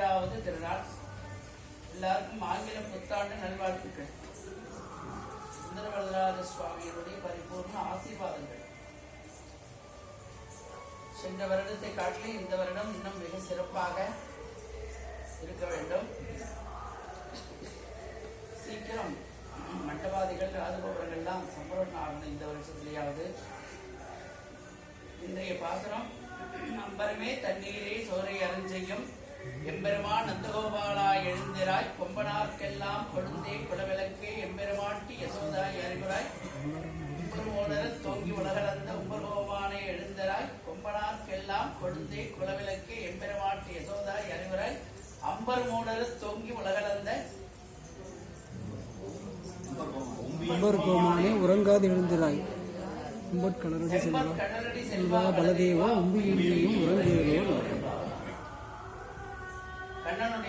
பதினேழாவது திருநாள். எல்லாருக்கும் ஆங்கில புத்தாண்டு நல்வாழ்த்துக்கள். சுந்தரவரதராஜ சுவாமியினுடைய பரிபூர்ண ஆசீர்வாதங்கள். சென்ற வருடத்தை காட்டிலும் இந்த வருடம் இன்னும் மிக சிறப்பாக இருக்க வேண்டும். சீக்கிரம் மண்டபாதிகள் ராஜகோபுரங்கள்லாம் சம்பூர்ணம் ஆகணும் இந்த வருஷத்துலயாவது. இன்றைய பாசனம் அம்பரமே தண்ணீரே சோரை அருஞ்செய்யும் எம்பெருமான் நந்தகோபாலா எழுந்திராய் கொம்பனார்க்கெல்லாம் கொழுந்தே குலவிளக்கே எம்பெருமாட்டி யசோதாய் அறிவுராய் உம்பர்மோனர தோங்கி உலகளந்த உம்பர்கோபானை எழுந்தராய் கொம்பனார்க்கெல்லாம் கொழுந்தே குலவிளக்கே எம்பெருமாட்டி யசோதாய் அறிவுராய் அம்பர் மூடர தொங்கி உலகளந்த அம்பர் கோமானே உறங்காது எழுந்திராய். கலரடி செல்வா. பலதேவா உம்பியும் உறங்கேரோ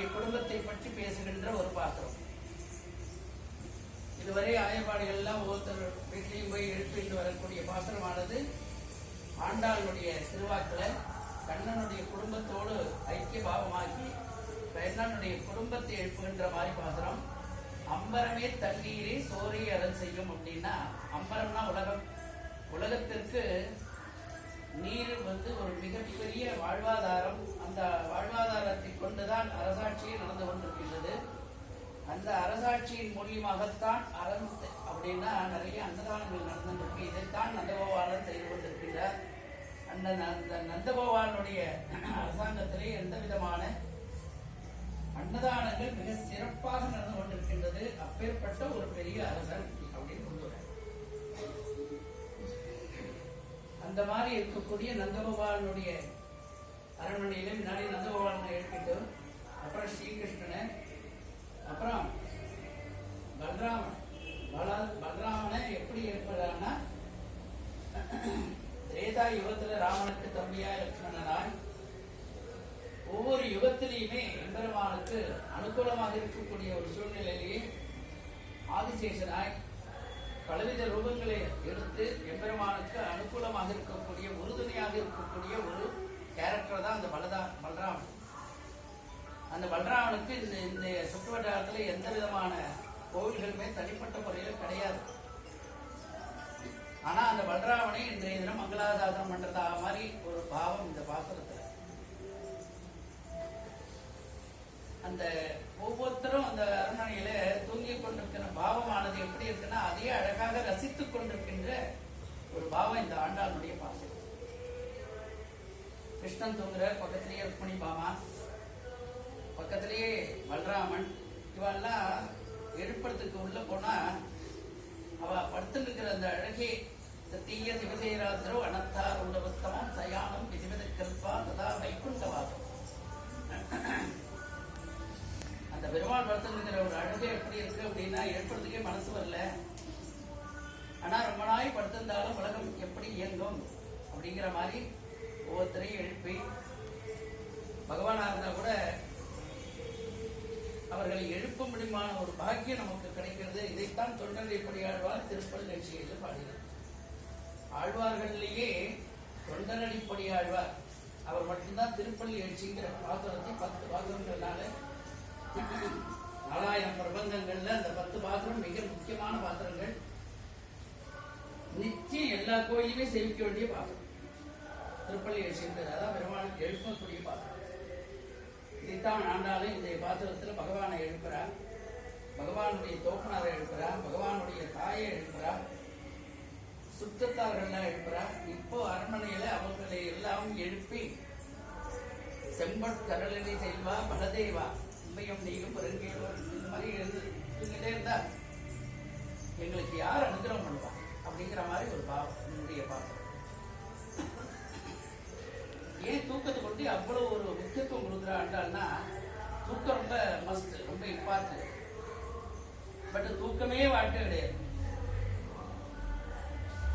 தன்னுடைய குடும்பத்தை பற்றி பேசுகின்ற ஒரு பாத்திரம். இதுவரை ஆயப்பாடுகள் எல்லாம் ஒவ்வொருத்தர் வீட்லையும் போய் எழுப்பிட்டு வரக்கூடிய பாத்திரமானது ஆண்டாளுடைய திருவாக்குல கண்ணனுடைய குடும்பத்தோடு ஐக்கிய பாவமாக்கி கண்ணனுடைய குடும்பத்தை எழுப்புகின்ற மாதிரி பாத்திரம். அம்பரமே தண்ணீரே சோரை அரண் செய்யும் அப்படின்னா அம்பரம்னா உலகம். உலகத்திற்கு நீர் வந்து ஒரு மிகப்பெரிய வாழ்வாதாரம் அந்த வாழ்வாதாரத்தை கொண்டுதான் அரசாட்சியை நடந்து கொண்டிருக்கின்றது. அந்த அரசாட்சியின் மூலியமாகத்தான் அறம் அப்படின்னா நிறைய அன்னதானங்கள் நடந்துருக்கு. இதைத்தான் நந்தகோபாலன் செய்து கொண்டிருக்கின்றார். அந்த ந- அந்த நந்தகோபாலனுடைய அரசாங்கத்திலே எந்த விதமான அன்னதானங்கள் மிக சிறப்பாக நடந்து கொண்டிருக்கின்றது. அப்பேற்பட்ட ஒரு பெரிய அரசன். அந்த மாதிரி இருக்கக்கூடிய நந்தகோபாலனுடைய அரண்மனையில முன்னாடி நந்தகோபாலனை எழுப்பிட்டு அப்புறம் ஸ்ரீகிருஷ்ணனை அப்புறம் பலராமன் பல பலராமனை எப்படி ஏற்படுறான்னா திரேதா யுகத்துல ராமனுக்கு தம்பியா லட்சுமணனாய் ஒவ்வொரு யுகத்திலையுமே எம்பெருமானுக்கு அனுகூலமாக இருக்கக்கூடிய ஒரு சூழ்நிலையிலேயே ஆதிசேஷனாய் பலவித ரூபங்களை எடுத்து எம்பெருமானுக்கு அனுகூலமாக இருக்கக்கூடிய உறுதுணையாக இருக்கக்கூடிய ஒரு கேரக்டர் தான் அந்த பலதா பலராமன். அந்த பலராமனுக்கு இந்த இந்த சுற்றுவட்டாரத்தில் எந்த விதமான கோவில்களுமே தனிப்பட்ட முறையில் கிடையாது. ஆனா அந்த பலராமனை இன்றைய தினம் மங்களாதாசனம் பண்றதா மாதிரி ஒரு பாவம் ஒரு பாவம் இந்த ஆண்டாளுடைய பாசம் கிருஷ்ணன் தூங்குற பக்கத்திலேயே ருக்மணி பாமா பக்கத்திலேயே பலராமன் இவெல்லாம் எழுப்புறதுக்கு உள்ள போனா அவ படுத்துருக்கிற இருக்கிற அந்த அழகே தீய சிவசேராத்திரோ அனத்தார் உலகத்தமம் சயானம் விதிவித கல்பா ததா வைகுண்டவாசம் அந்த பெருமாள் படுத்துருக்கிற ஒரு அழகு எப்படி இருக்கு அப்படின்னா எழுப்புறதுக்கே மனசு வரல. ஆனா ரொம்ப நாள் படுத்திருந்தாலும் உலகம் எப்படி இயங்கும் அப்படிங்கிற மாதிரி ஒவ்வொருத்தரையும் எழுப்பி பகவானா இருந்தா கூட அவர்களை எழுப்ப முடியுமான ஒரு பாக்கியம் நமக்கு கிடைக்கிறது. இதைத்தான் தொண்டர் எப்படி ஆழ்வார் திருப்பல் நிகழ்ச்சியில் பாடுகிறார் ஆழ்வார்களிலேயே தொண்டரடிப்படி ஆழ்வார். அவர் மட்டும்தான் திருப்பள்ளி எழுச்சிங்கிற பாத்திரத்தை பத்து பாத்திரங்கள்னால நாலாயிரம் பிரபந்தங்கள்ல அந்த பத்து பாத்திரம் மிக முக்கியமான பாத்திரங்கள் எல்லா கோயிலுமே சேமிக்க வேண்டிய பாத்திரம் திருப்பள்ளி சேர்ந்தது அதான் பெருமாளுக்கு எழுப்பக்கூடிய பாத்திரம் இதைத்தான் ஆண்டாலும் இந்த பாத்திரத்துல பகவானை எழுப்புறார். பகவானுடைய தோப்பனாரை எழுப்புறார். பகவானுடைய தாயை எழுப்புறார். சுத்தத்தார்கள்லாம் எழுப்புறார். இப்போ அரண்மனையில அவர்களை எல்லாம் எழுப்பி செம்பட் கரளடி செல்வா பலதேவா உண்மையும் நீயும் பெருங்கேவா இந்த மாதிரி எழுந்து இருந்தா எங்களுக்கு யார் அனுகிரகம் பண்ணுவா? அப்படிங்கிற மாதிரி ஒரு கொண்டு ஒரு முக்கியத்துவம் கொடுக்குறாண்டான்னா தூக்கம் ரொம்ப மஸ்ட் ரொம்ப இம்பார்ட்டன்ட் பட் தூக்கமே வாழ்க்கை கிடையாது.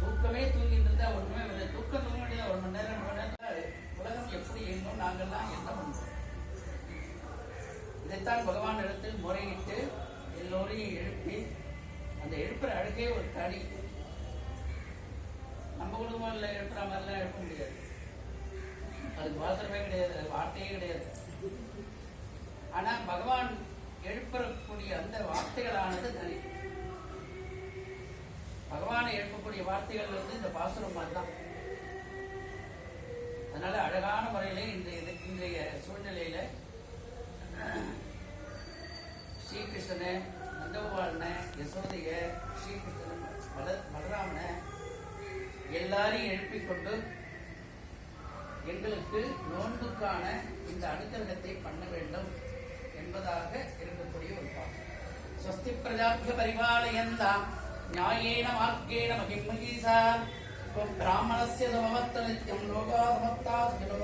தூக்கமே தூங்கிட்டு இருந்தா ஒண்ணுமே இல்லை. தூக்கம் தூங்க முடியாது ஒரு மணி நேரம் ரெண்டு மணி நேரம் உலகம் எப்படி இயங்கும் நாங்கள்லாம் என்ன பண்றோம்? இதைத்தான் பகவான் இடத்தில் முறையிட்டு எல்லோரையும் எழுப்பி அந்த எழுப்புற அழகே ஒரு தனி நம்ம குடும்பம்ல எழுப்புற மாதிரிலாம் எழுப்ப முடியாது. அதுக்கு வாசமே கிடையாது அது வார்த்தையே கிடையாது. ஆனா பகவான் எழுப்பக்கூடிய அந்த வார்த்தைகளானது தனி. பகவானை எழுப்பக்கூடிய வார்த்தைகள் வந்து இந்த பாசுரம் மாதிரி தான் அதனால அழகான முறையில இன்றைய இன்றைய சூழ்நிலையில ஸ்ரீகிருஷ்ணனை நந்தகோபாலனை யசோதைய ஸ்ரீகிருஷ்ணன் பல பலராமனை எல்லாரையும் எழுப்பிக்கொண்டு எங்களுக்கு நோன்புக்கான இந்த அனுகிரகத்தை பண்ண வேண்டும் என்பதாக இருக்கக்கூடிய ஒரு பாடம். ஸ்வஸ்தி பிரஜாபிய பரிபாலயந்தாம் நியாயேன மார்க்கேண மகிமகீசா பிராமணஸ்ய சமவத்த நித்யம் லோகா சமத்தா சுகினோ